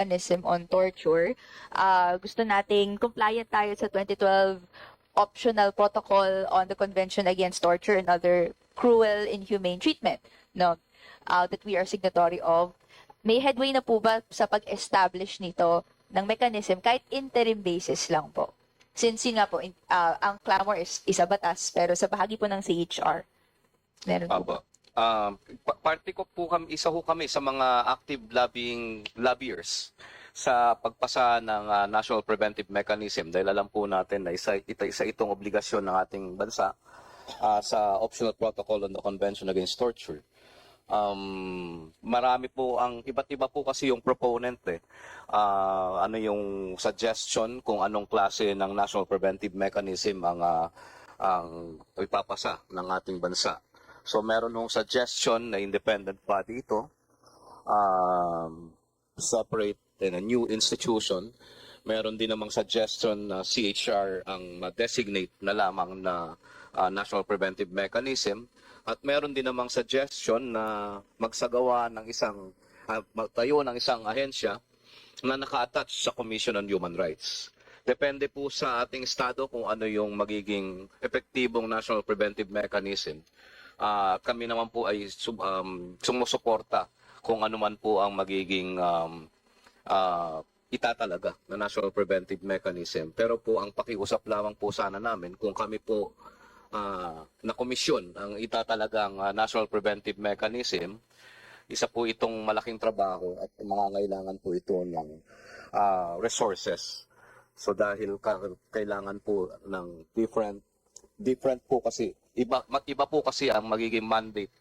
mechanism on torture. Ah, gusto nating compliant tayo sa 2012 optional protocol on the Convention Against Torture and Other Cruel, Inhumane Treatment, no? Ah, that we are signatory of. May headway na po ba sa pag-establish nito ng mechanism kahit interim basis lang po? Since yun nga po, ah, ang clamor is isa batas, pero sa bahagi po ng CHR, meron po. Apo. Um, pa- parte ko po kami, isa ho kami sa mga active lobbying lobbyers sa pagpasa ng ah, National Preventive Mechanism dahil alam po natin na isa, ito, isa itong obligasyon ng ating bansa ah, sa Optional Protocol on the Convention Against Torture. Um, marami po ang iba't iba po kasi yung proponent eh. Ah, ano yung suggestion kung anong klase ng National Preventive Mechanism ang ah, ang ipapasa ng ating bansa. So meron hong suggestion na independent body ito, um, separate in a new institution. Meron din namang suggestion na CHR ang ma-designate na lamang na uh, National Preventive Mechanism. At meron din namang suggestion na magsagawa ng isang, uh, magtayo ng isang ahensya na naka-attach sa Commission on Human Rights. Depende po sa ating estado kung ano yung magiging epektibong national preventive mechanism. Ah, kami naman po ay sub, um, sumusuporta kung ano man po ang magiging um, ah, itatalaga na national preventive mechanism. Pero po ang pakiusap lamang po sana namin kung kami po ah, na komisyon ang itatalagang ah, national preventive mechanism, isa po itong malaking trabaho at mangangailangan po ito ng ah, resources. So dahil ka- kailangan po ng different different po kasi iba iba po kasi ang magiging mandate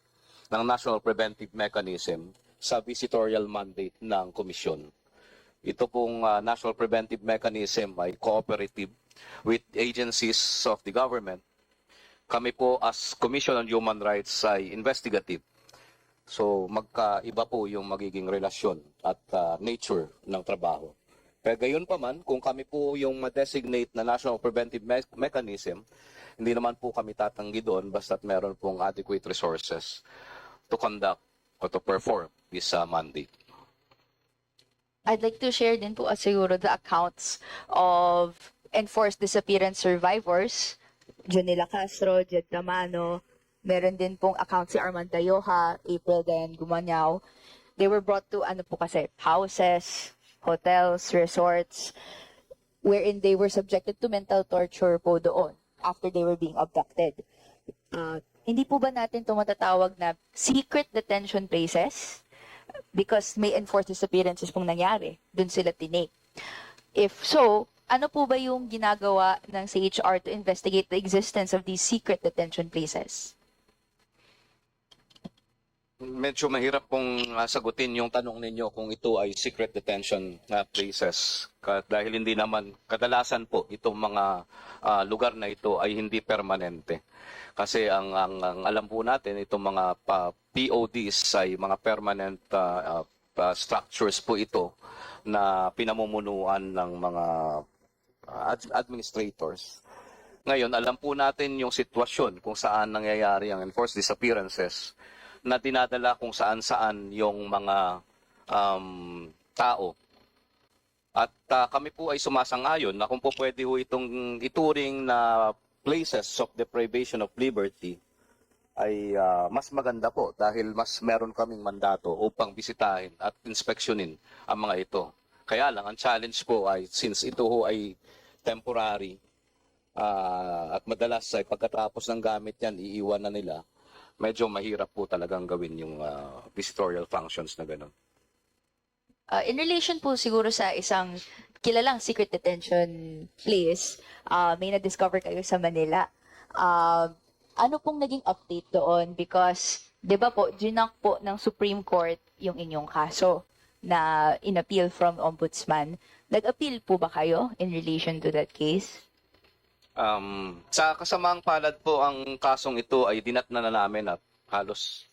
ng National Preventive Mechanism sa visitorial mandate ng komisyon. Ito pong ah, National Preventive Mechanism ay cooperative with agencies of the government. Kami po as Commission on Human Rights ay investigative. So magkaiba po yung magiging relasyon at ah, nature ng trabaho. Pero gayon pa man, kung kami po yung ma-designate na National Preventive Me- Mechanism, hindi naman po kami tatanggi doon basta't meron pong adequate resources to conduct or to perform this uh, mandate. I'd like to share din po uh, siguro the accounts of enforced disappearance survivors. Janila Castro, Jed Damano, meron din pong account si Armand Tayoha, April Den Gumanyao. They were brought to ano po kasi, houses, hotels, resorts, wherein they were subjected to mental torture po doon after they were being abducted. Uh, hindi po ba natin ito matatawag na secret detention places? because may enforced disappearances pong nangyari. Doon sila tinake. If so, ano po ba yung ginagawa ng CHR to investigate the existence of these secret detention places? Medyo mahirap pong uh, sagutin yung tanong ninyo kung ito ay secret detention na places. Ka- dahil hindi naman, kadalasan po itong mga ah, lugar na ito ay hindi permanente. Kasi ang, ang, ang alam po natin, itong mga pa, PODs ay mga permanent ah, ah, structures po ito na pinamumunuan ng mga ad- administrators. Ngayon, alam po natin yung sitwasyon kung saan nangyayari ang enforced disappearances na dinadala kung saan-saan yung mga um, tao. At ah, kami po ay sumasang-ayon na kung po pwede ho itong ituring na places of deprivation of liberty ay ah, mas maganda po dahil mas meron kaming mandato upang bisitahin at inspeksyonin ang mga ito. Kaya lang, ang challenge po ay since ito ho ay temporary ah, at madalas ay pagkatapos ng gamit yan, iiwan na nila, medyo mahirap po talagang gawin yung ah, visitorial functions na gano'n. Uh, in relation po siguro sa isang kilalang secret detention place, uh, may na-discover kayo sa Manila. Uh, ano pong naging update doon? Because, di ba po, ginak po ng Supreme Court yung inyong kaso na in-appeal from Ombudsman. Nag-appeal po ba kayo in relation to that case? Um, sa kasamaang palad po ang kasong ito ay dinat na na namin at halos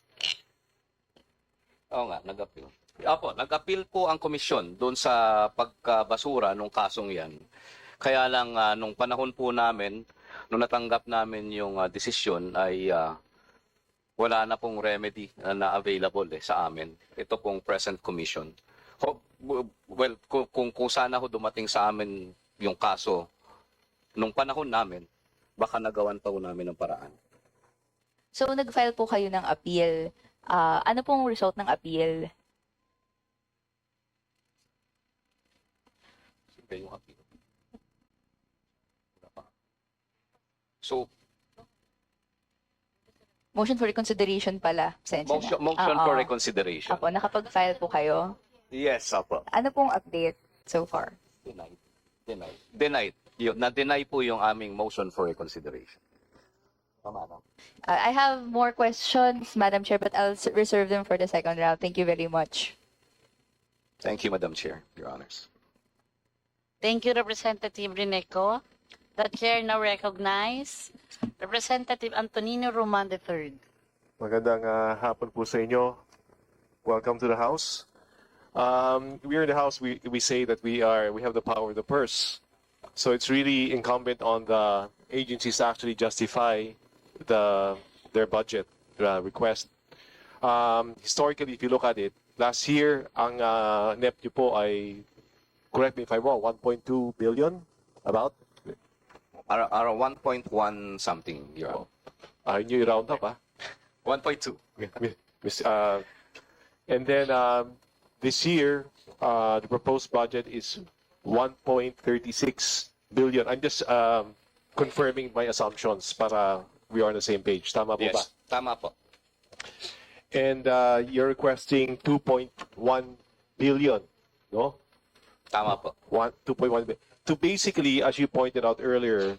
Oo nga, nag-appeal. Apo, nag-appeal po ang komisyon doon sa pagkabasura nung kasong 'yan. Kaya lang ah, nung panahon po namin, nung natanggap namin yung ah, desisyon ay ah, wala na pong remedy ah, na available eh, sa amin. Ito pong present commission. Ho- well, kung, kung sana ho dumating sa amin yung kaso, nung panahon namin, baka nagawan pa namin ng paraan. So, nag-file po kayo ng appeal. Ah, ano pong result ng appeal? Siyempre yung appeal. Wala pa. So, Motion for reconsideration pala. Pasensya na. motion, motion Oo. for reconsideration. Apo, nakapag-file po kayo. Yes, apo. Ano pong update so far? Denied. Denied. Denied. Yun, na-deny po yung aming motion for reconsideration. Tama na. Uh, I have more questions, Madam Chair, but I'll reserve them for the second round. Thank you very much. Thank you, Madam Chair, Your Honors. Thank you, Representative Rineco. The chair now recognize Representative Antonino Roman III. Magandang ah, hapon po sa inyo. Welcome to the House. Um, we are in the House. We we say that we are we have the power of the purse. So it's really incumbent on the agencies to actually justify the their budget uh, request. Um, historically, if you look at it, last year ang uh, NEP nyo po ay correct me if I'm wrong, 1.2 billion about. Ar- Around 1.1 something, Your Honor. Uh, nyo round up ah. 1.2. Miss- uh, And then um, this year, uh, the proposed budget is 1.36 billion. I'm just um, confirming my assumptions para we are on the same page. Tama po ba? Yes, tama po. And uh, you're requesting 2.1 billion, no? Tama po. One, 2.1 billion. To basically, as you pointed out earlier,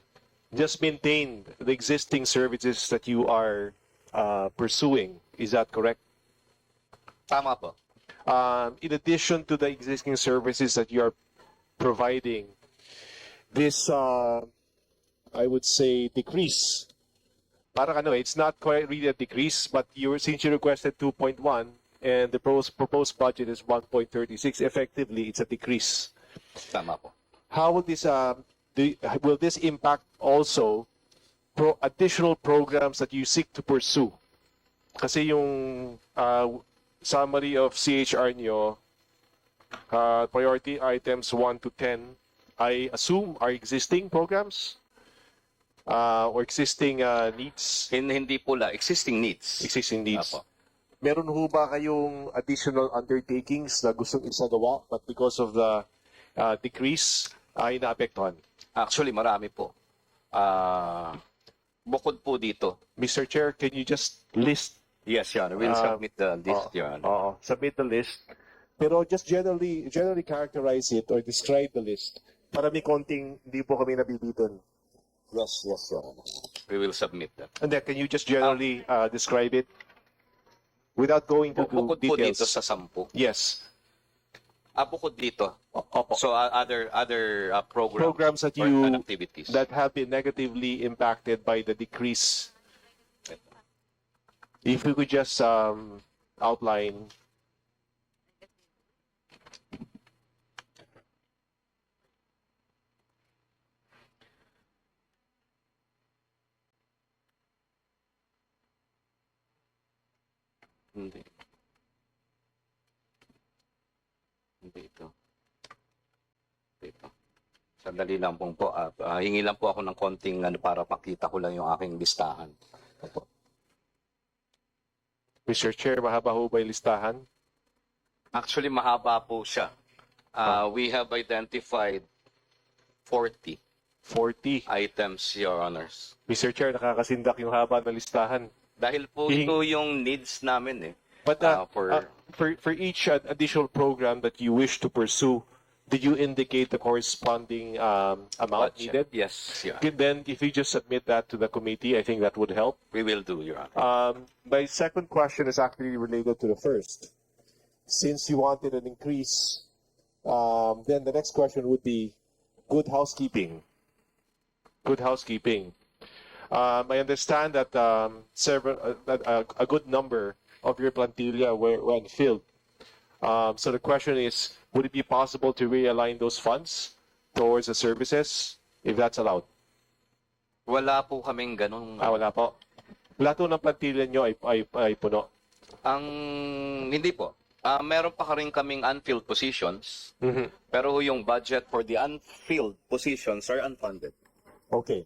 just maintain the existing services that you are uh, pursuing. Is that correct? Tama po. um, in addition to the existing services that you are providing, this, uh, I would say, decrease. Parang ano, it's not quite really a decrease, but you since you requested 2.1 and the proposed, proposed budget is 1.36, effectively, it's a decrease. Tama po. How will this, uh, the, will this impact also pro, additional programs that you seek to pursue? Kasi yung uh, summary of CHR nyo, uh, priority items 1 to 10, I assume are existing programs uh, or existing uh, needs, Hin- Hindi po la, existing needs. existing needs. Apo. Meron ho ba kayong additional undertakings na gustong isagawa but because of the uh, decrease ay naapektuhan? Actually, marami po. Ah, bukod po dito. Mr. Chair, can you just list Yes, Your Honor. We'll Ah, submit the list, Oo, Your Honor. oo. submit the list. Pero just generally generally characterize it or describe the list para may konting hindi po kami nabibiton. Yes, yes, Your Honor. We will submit that. And then, can you just generally uh, describe it without going to, Bu- to Bukod po dito details? sa sampu. Yes. Ah, bukod dito. Opo. So, ah, other other ah, programs, Programs that or you activities. that have been negatively impacted by the decrease. If we could just um, outline Hindi. Hindi ito. Dito. Sandali lang po. ah, ah, hingi lang po ako ng konting ano, para makita ko lang yung aking listahan. Opo. Mr. Chair, mahaba ho ba yung listahan? Actually, mahaba po siya. Ah, we have identified 40 40. items, Your Honors. Mr. Chair, nakakasindak yung haba ng listahan. Dahil po ito yung needs namin eh. But uh, Ah, for- uh, for for each uh, additional program that you wish to pursue, did you indicate the corresponding um, amount Budget. needed? Yes, Your Honor. Then, if you just submit that to the committee, I think that would help. We will do, Your Honor. Um, my second question is actually related to the first. Since you wanted an increase, um, then the next question would be good housekeeping. Good housekeeping. Um, I understand that um, several, uh, that a, a good number of your plantilla were, were unfilled. Um, so the question is, would it be possible to realign those funds towards the services, if that's allowed? Wala po kaming ganong... Ah, wala po. Lahat po ng plantilla nyo ay, ay, ay puno. Ang... Hindi po. Ah, meron pa rin kaming unfilled positions, Mhm. pero yung budget for the unfilled positions are unfunded. Okay.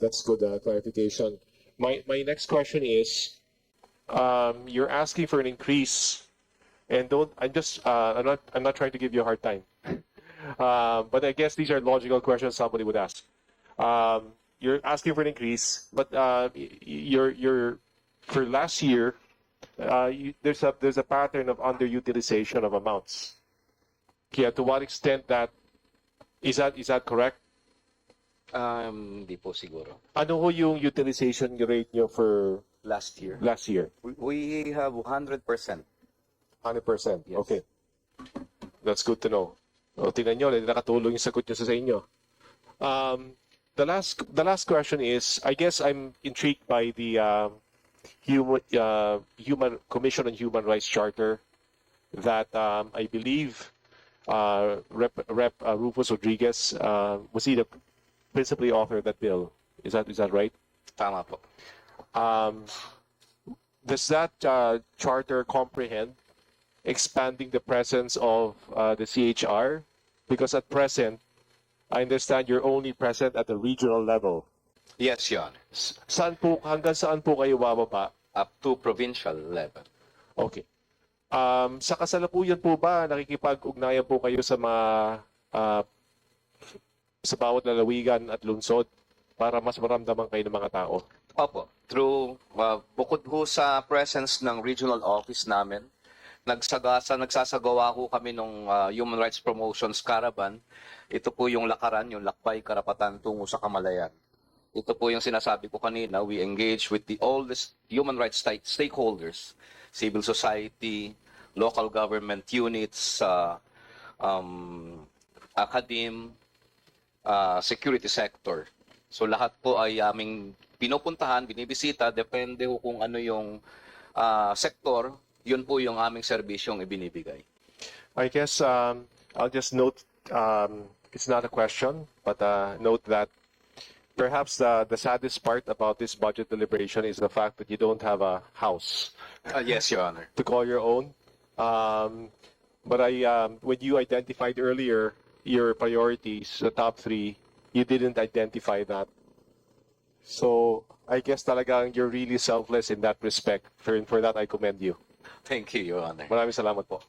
That's good uh, clarification. My my next question is, um, you're asking for an increase, and don't. I'm just. Uh, I'm not. I'm not trying to give you a hard time. um, but I guess these are logical questions somebody would ask. Um, you're asking for an increase, but uh, you're you're for last year. Uh, you, there's a there's a pattern of underutilization of amounts. Yeah, to what extent that is that is that correct? Um, hindi po siguro. Ano ho yung utilization rate nyo for Last year. last year? We, we have 100%. 100%. Yes. Okay. That's good to know. O, tingnan nyo, nakatulong yung sagot nyo sa sa inyo. Um, the last the last question is, I guess I'm intrigued by the um, human uh, human Commission on Human Rights Charter that um, I believe uh, Rep, Rep uh, Rufus Rodriguez uh, was he the principally author of that bill? Is that is that right? Tama po. Um, does that uh, charter comprehend expanding the presence of uh, the CHR? Because at present, I understand you're only present at the regional level. Yes, Your Honor. Saan po, hanggang saan po kayo bababa? Up to provincial level. Okay. Um, sa kasalukuyan po ba, nakikipag-ugnayan po kayo sa mga uh, sa bawat lalawigan at lungsod para mas maramdaman kayo ng mga tao? Opo. Through, uh, bukod ho sa presence ng regional office namin, nagsagasa, nagsasagawa ho kami ng Human Rights Promotions Caravan. Ito po yung lakaran, yung lakbay karapatan tungo sa kamalayan. Ito po yung sinasabi ko kanina, we engage with the the human rights sta- stakeholders, civil society, local government units, uh, um, academe, uh, security sector. So lahat po ay aming pinupuntahan, binibisita, depende ho kung ano yung ah, sektor, yun po yung aming serbisyong ibinibigay. I guess um, I'll just note um, it's not a question, but uh, note that perhaps the, the saddest part about this budget deliberation is the fact that you don't have a house Ah, yes, Your Honor. to call your own. Um, but I, um, when you identified earlier your priorities, the top three, you didn't identify that. So I guess talagang you're really selfless in that respect. For, for that, I commend you. Thank you, Your Honor. Maraming salamat po.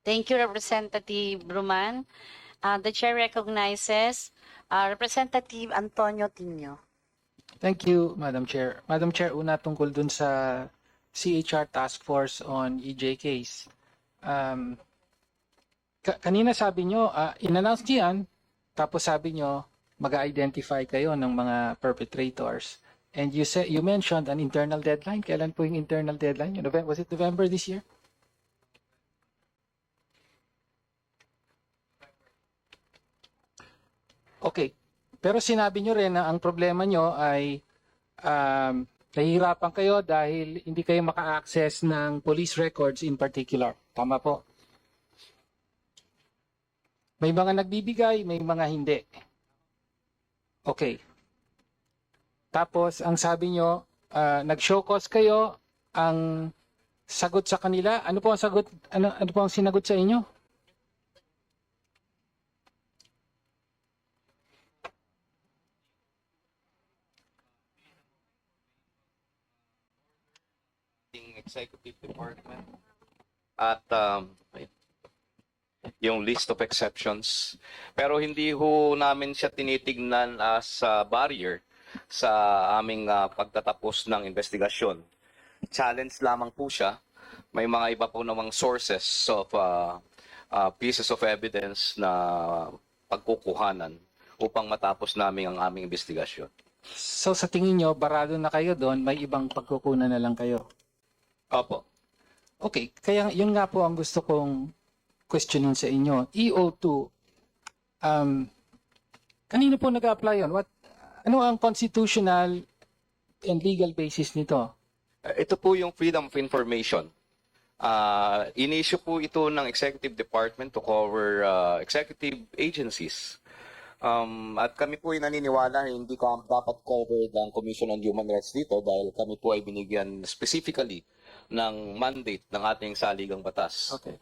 Thank you, Representative Bruman. Uh, the chair recognizes uh, Representative Antonio Tino. Thank you, Madam Chair. Madam Chair, una tungkol dun sa CHR Task Force on EJ case. Um, ka- kanina sabi nyo, uh, in-announce niyo yan, tapos sabi nyo, mag-identify kayo ng mga perpetrators. And you said you mentioned an internal deadline. Kailan po yung internal deadline? Yung November, was it November this year? Okay. Pero sinabi nyo rin na ang problema nyo ay um, nahihirapan kayo dahil hindi kayo maka-access ng police records in particular. Tama po. May mga nagbibigay, may mga hindi. Okay. Tapos, ang sabi nyo, ah, nag-show cause kayo, ang sagot sa kanila, ano po ang sagot, ano, ano po ang sinagot sa inyo? Executive Department at um, yung list of exceptions. Pero hindi ho namin siya tinitignan as a barrier sa aming ah, pagtatapos ng investigasyon. Challenge lamang po siya. May mga iba po namang sources of ah, ah, pieces of evidence na pagkukuhanan upang matapos namin ang aming investigasyon. So sa tingin nyo, barado na kayo doon, may ibang pagkukunan na lang kayo. Opo. Okay, kaya yun nga po ang gusto kong questionin sa inyo. EO2, um, kanino po nag-apply yun? What, ano ang constitutional and legal basis nito? Uh, Ito po yung Freedom of Information. Uh, in-issue po ito ng Executive Department to cover uh, executive agencies. Um, at kami po ay naniniwala na hindi ko dapat covered ang Commission on Human Rights dito dahil kami po ay binigyan specifically ng mandate ng ating saligang batas. Okay.